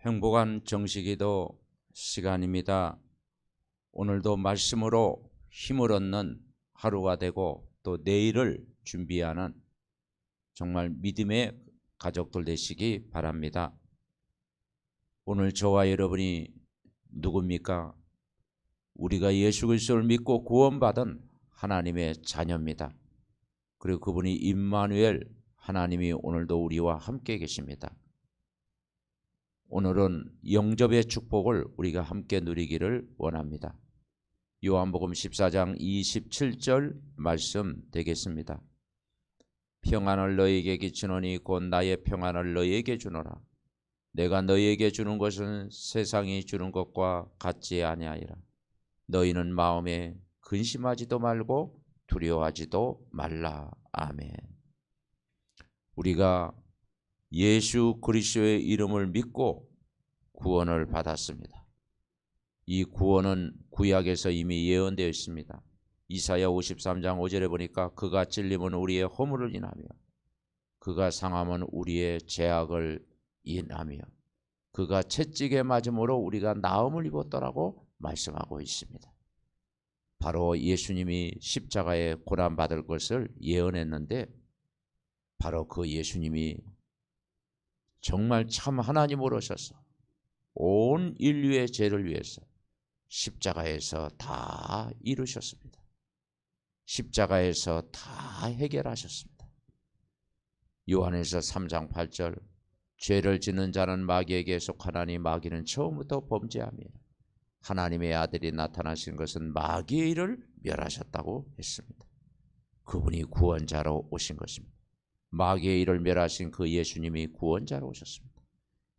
행복한 정식기도 시간입니다. 오늘도 말씀으로 힘을 얻는 하루가 되고 또 내일을 준비하는 정말 믿음의 가족들 되시기 바랍니다. 오늘 저와 여러분이 누굽니까? 우리가 예수 그리스도를 믿고 구원받은 하나님의 자녀입니다. 그리고 그분이 임마누엘 하나님이 오늘도 우리와 함께 계십니다. 오늘은 영접의 축복을 우리가 함께 누리기를 원합니다. 요한복음 14장 27절 말씀 되겠습니다. 평안을 너희에게 끼치노니 곧 나의 평안을 너희에게 주노라. 내가 너희에게 주는 것은 세상이 주는 것과 같지 아니하리라. 너희는 마음에 근심하지도 말고 두려워하지도 말라. 아멘. 우리가 예수 그리스도의 이름을 믿고 구원을 받았습니다. 이 구원은 구약에서 이미 예언되어 있습니다. 이사야 53장 5절에 보니까 그가 찔림은 우리의 허물을 인하며 그가 상함은 우리의 죄악을 인하며 그가 채찍에 맞음으로 우리가 나음을 입었더라고 말씀하고 있습니다. 바로 예수님이 십자가에 고난 받을 것을 예언했는데 바로 그 예수님이 정말 참 하나님으로 오셔서 온 인류의 죄를 위해서 십자가에서 다 이루셨습니다. 십자가에서 다 해결하셨습니다. 요한에서 3장 8절 죄를 짓는 자는 마귀에게 속하나니 마귀는 처음부터 범죄하며 하나님의 아들이 나타나신 것은 마귀의 일을 멸하셨다고 했습니다. 그분이 구원자로 오신 것입니다. 마귀의 일을 멸하신 그 예수님이 구원자로 오셨습니다.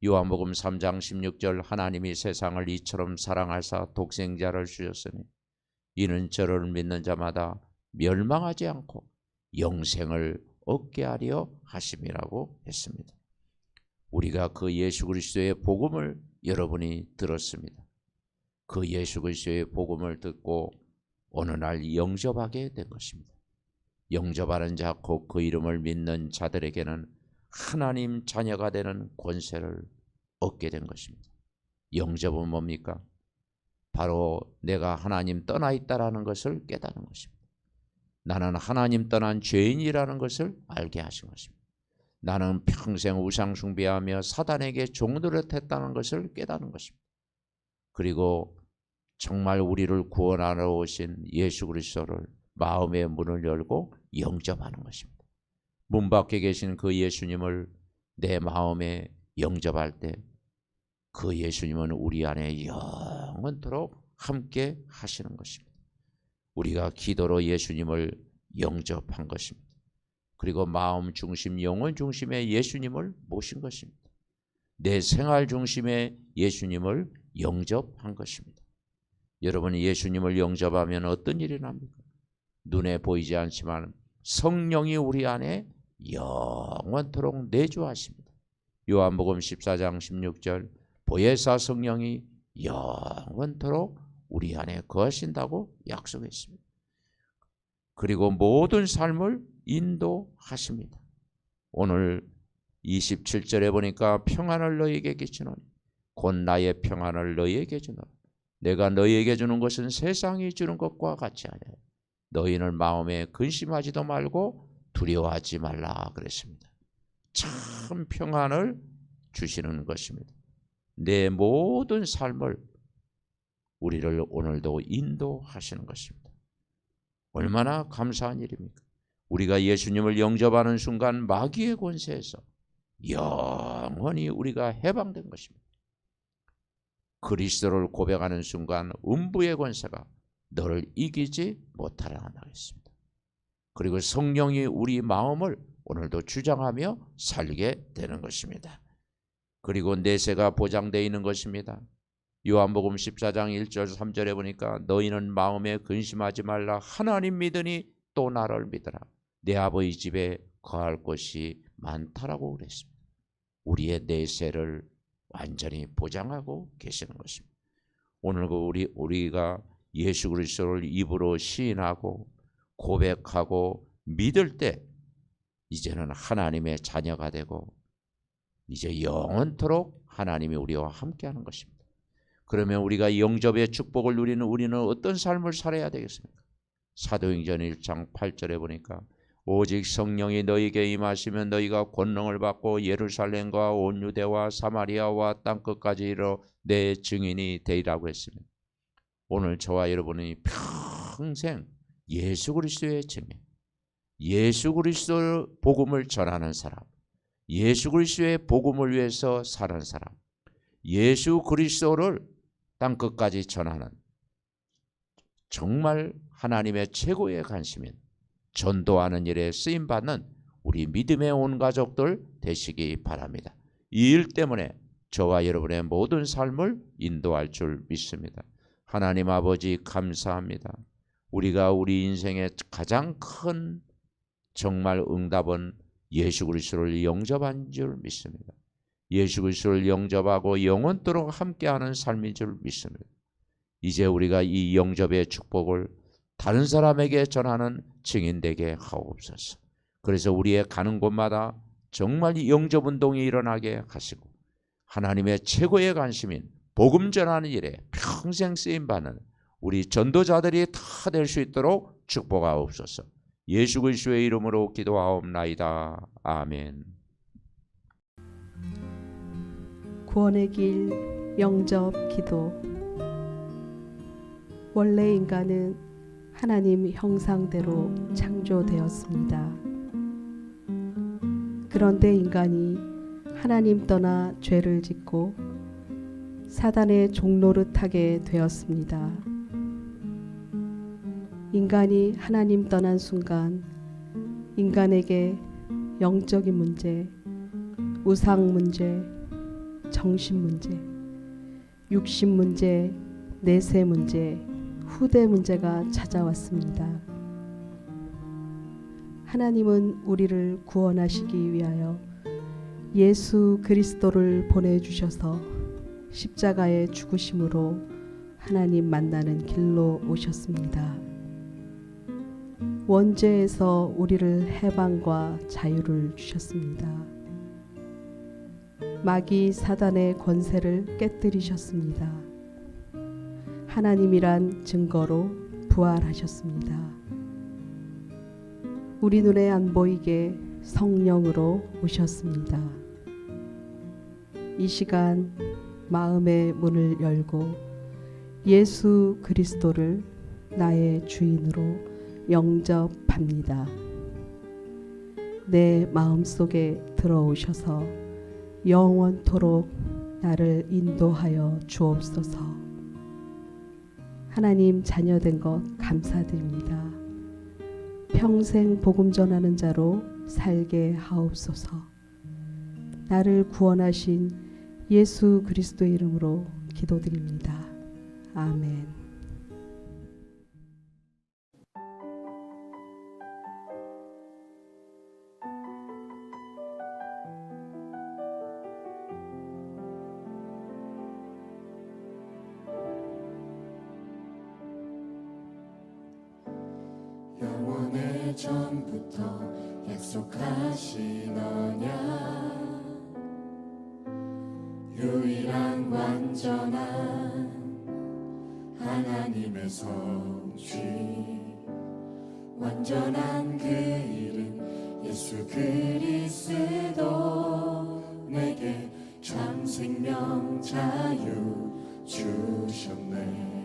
요한복음 3장 16절 하나님이 세상을 이처럼 사랑하사 독생자를 주셨으니 이는 저를 믿는 자마다 멸망하지 않고 영생을 얻게 하려 하심이라고 했습니다. 우리가 그 예수 그리스도의 복음을 여러분이 들었습니다. 그 예수 그리스도의 복음을 듣고 어느 날 영접하게 된 것입니다. 영접하는 자, 곧그 이름을 믿는 자들에게는 하나님 자녀가 되는 권세를 얻게 된 것입니다. 영접은 뭡니까? 바로 내가 하나님 떠나 있다라는 것을 깨닫는 것입니다. 나는 하나님 떠난 죄인이라는 것을 알게 하신 것입니다. 나는 평생 우상 숭배하며 사단에게 종노릇했다는 것을 깨닫는 것입니다. 그리고 정말 우리를 구원하러 오신 예수 그리스도를 마음의 문을 열고 영접하는 것입니다. 문 밖에 계신 그 예수님을 내 마음에 영접할 때 그 예수님은 우리 안에 영원토록 함께 하시는 것입니다. 우리가 기도로 예수님을 영접한 것입니다. 그리고 마음 중심, 영혼 중심의 예수님을 모신 것입니다. 내 생활 중심의 예수님을 영접한 것입니다. 여러분이 예수님을 영접하면 어떤 일이 납니까? 눈에 보이지 않지만 성령이 우리 안에 영원토록 내주하십니다. 요한복음 14장 16절 보혜사 성령이 영원토록 우리 안에 거하신다고 약속했습니다. 그리고 모든 삶을 인도하십니다. 오늘 27절에 보니까 평안을 너희에게 끼치노니 곧 나의 평안을 너희에게 주노라. 내가 너희에게 주는 것은 세상이 주는 것과 같이 하냐. 너희는 마음에 근심하지도 말고 두려워하지 말라 그랬습니다. 참 평안을 주시는 것입니다. 내 모든 삶을 우리를 오늘도 인도하시는 것입니다. 얼마나 감사한 일입니까? 우리가 예수님을 영접하는 순간 마귀의 권세에서 영원히 우리가 해방된 것입니다. 그리스도를 고백하는 순간 음부의 권세가 너를 이기지 못하라 하겠습니다. 그리고 성령이 우리 마음을 오늘도 주장하며 살게 되는 것입니다. 그리고 내세가 보장되어 있는 것입니다. 요한복음 14장 1절 3절에 보니까 너희는 마음에 근심하지 말라 하나님 믿으니 또 나를 믿으라 내 아버지 집에 거할 곳이 많다라고 그랬습니다. 우리의 내세를 완전히 보장하고 계시는 것입니다. 오늘 그 우리 우리가 예수 그리스도를 입으로 시인하고 고백하고 믿을 때 이제는 하나님의 자녀가 되고 이제 영원토록 하나님이 우리와 함께하는 것입니다. 그러면 우리가 영접의 축복을 누리는 우리는 어떤 삶을 살아야 되겠습니까? 사도행전 1장 8절에 보니까 오직 성령이 너희에게 임하시면 너희가 권능을 받고 예루살렘과 온 유대와 사마리아와 땅 끝까지 이르러 내 증인이 되리라고 했습니다. 오늘 저와 여러분이 평생 예수 그리스도의 증인, 예수 그리스도 복음을 전하는 사람, 예수 그리스도의 복음을 위해서 사는 사람, 예수 그리스도를 땅 끝까지 전하는 정말 하나님의 최고의 관심인 전도하는 일에 쓰임 받는 우리 믿음의 온 가족들 되시기 바랍니다. 이 일 때문에 저와 여러분의 모든 삶을 인도할 줄 믿습니다. 하나님 아버지 감사합니다. 우리가 우리 인생의 가장 큰 정말 응답은 예수 그리스도를 영접한 줄 믿습니다. 예수 그리스도를 영접하고 영원토록 함께하는 삶인 줄 믿습니다. 이제 우리가 이 영접의 축복을 다른 사람에게 전하는 증인 되게 하옵소서. 그래서 우리의 가는 곳마다 정말 이 영접 운동이 일어나게 하시고 하나님의 최고의 관심인 복음 전하는 일에 평생 쓰임 받는 우리 전도자들이 다 될 수 있도록 축복하옵소서. 예수 그리스도의 이름으로 기도하옵나이다. 아멘. 구원의 길 영접 기도 원래 인간은 하나님 형상대로 창조되었습니다. 그런데 인간이 하나님 떠나 죄를 짓고 사단의 종노릇하게 되었습니다. 인간이 하나님 떠난 순간 인간에게 영적인 문제, 우상 문제, 정신 문제, 육신 문제, 내세 문제, 후대 문제가 찾아왔습니다. 하나님은 우리를 구원하시기 위하여 예수 그리스도를 보내주셔서 십자가의 죽으심으로 하나님 만나는 길로 오셨습니다. 원죄에서 우리를 해방과 자유를 주셨습니다. 마귀 사단의 권세를 깨뜨리셨습니다. 하나님이란 증거로 부활하셨습니다. 우리 눈에 안 보이게 성령으로 오셨습니다. 이 시간 마음의 문을 열고 예수 그리스도를 나의 주인으로 영접합니다. 내 마음 속에 들어오셔서 영원토록 나를 인도하여 주옵소서. 하나님 자녀된 것 감사드립니다. 평생 복음 전하는 자로 살게 하옵소서. 나를 구원하신 예수 그리스도의 이름으로 기도드립니다. 아멘. 영원의 전부터 약속하신 언약 유일한 완전한 하나님의 성취. 완전한 그 이름 예수 그리스도 내게 참 생명 자유 주셨네